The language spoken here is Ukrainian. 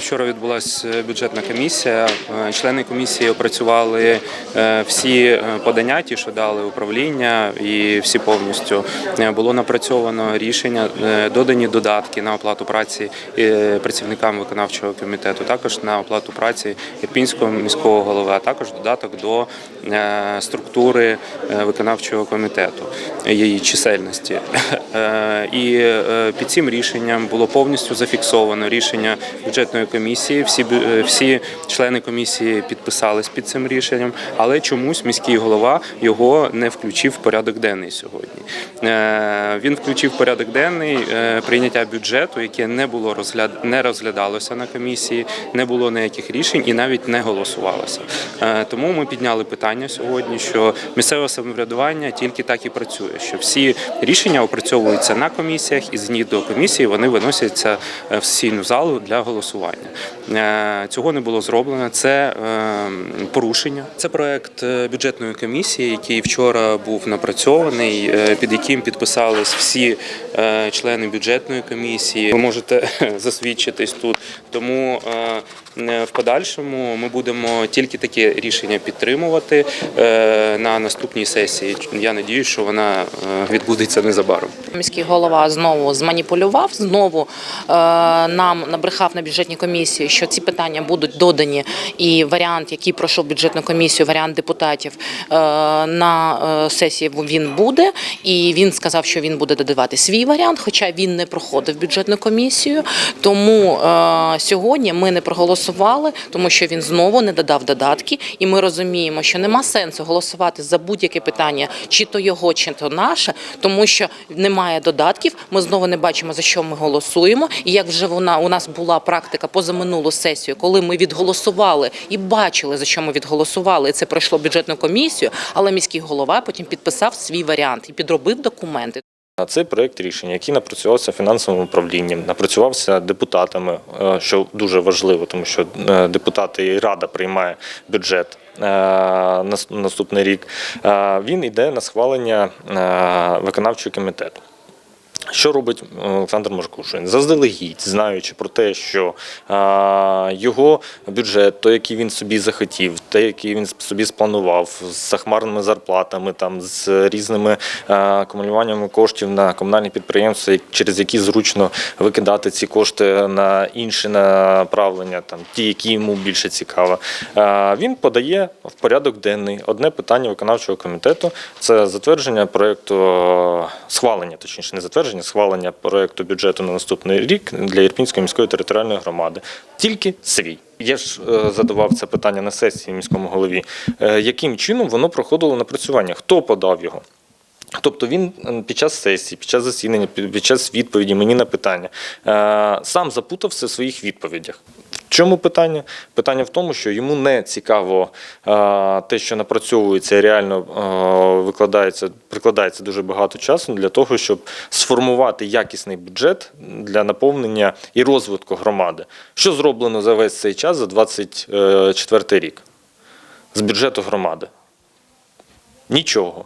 Вчора відбулася бюджетна комісія. Е, Члени комісії опрацювали е, всі е, подання, ті, що дали управління, і всі повністю Е, було напрацьовано рішення, е, додані додатки на оплату праці е, працівникам виконавчого комітету, також на оплату праці Ірпінського міського голови, а також додаток до е, структури е, виконавчого комітету, е, її чисельності. Е, І е, під цим рішенням було повністю зафіксовано рішення бюджетної комісії. Всі е, всі члени комісії підписались під цим рішенням, але чомусь міський голова його не включив в порядок денний сьогодні. Е, Він включив в порядок денний е, прийняття бюджету, яке не було розгляд... не розглядалося на комісії, не було ніяких рішень і навіть не голосувалося. Тому ми підняли питання сьогодні, що місцеве самоврядування тільки так і працює, що всі рішення опрацьовуються на комісіях, і з них до комісії вони виносяться в сесійну залу для голосування. Е, Цього не було зроблено. Це е, порушення. Це проект е, бюджетної комісії, який вчора був напрацьований, під яким підписались всі члени бюджетної комісії. Ви можете засвідчитись тут. Тому в подальшому ми будемо тільки таке рішення підтримувати на наступній сесії. Я надіюсь, що вона відбудеться незабаром. Міський голова знову зманіпулював, знову нам набрехав на бюджетній комісії, що ці питання будуть додані, і варіант, який пройшов бюджетну комісію, варіант депутатів е, на е, сесії він буде. І він сказав, що він буде додавати свій варіант, хоча він не проходив бюджетну комісію. Тому е, сьогодні ми не проголосували, тому що він знову не додав додатки, і ми розуміємо, що нема сенсу голосувати за будь-яке питання, чи то його, чи то наше, тому що немає додатків. Ми знову не бачимо за що ми голосуємо. І як вже вона у нас була практика позаминулу сесію, коли ми відголосували і бачили за що ми відголосували, і це пройшло бюджетну комісію. Але міський голова потім підписав свій варіант і підробив документи. Цей проект рішення, який напрацювався фінансовим управлінням, напрацювався депутатами, е, що дуже важливо, тому що е, депутати і рада приймає бюджет е, наступний рік. Він йде на схвалення виконавчого комітету. Що робить е, Олександр Мошкушин? Заздалегідь, знаючи про те, що а, його бюджет, той, який він собі захотів, той, який він собі спланував, з захмарними зарплатами, там з різними а, акумулюваннями коштів на комунальні підприємства, через які зручно викидати ці кошти на інші направлення, там ті, які йому більше цікаво. А, Він подає в порядок денний одне питання виконавчого комітету це затвердження проекту схвалення, точніше, не затвердження, схвалення проекту бюджету на наступний рік для Ірпінської міської територіальної громади. Тільки свій. Я ж е, задавав це питання на сесії міському голові. Е, Яким чином воно проходило напрацювання? Хто подав його? Тобто він під час сесії, під час засідання, під час відповіді мені на питання е, сам запутався в своїх відповідях. Чому питання? Питання в тому, що йому не цікаво е, те, що напрацьовується, і реально е, викладається, прикладається дуже багато часу для того, щоб сформувати якісний бюджет для наповнення і розвитку громади. Що зроблено за весь цей час, за 24 рік з бюджету громади? Нічого.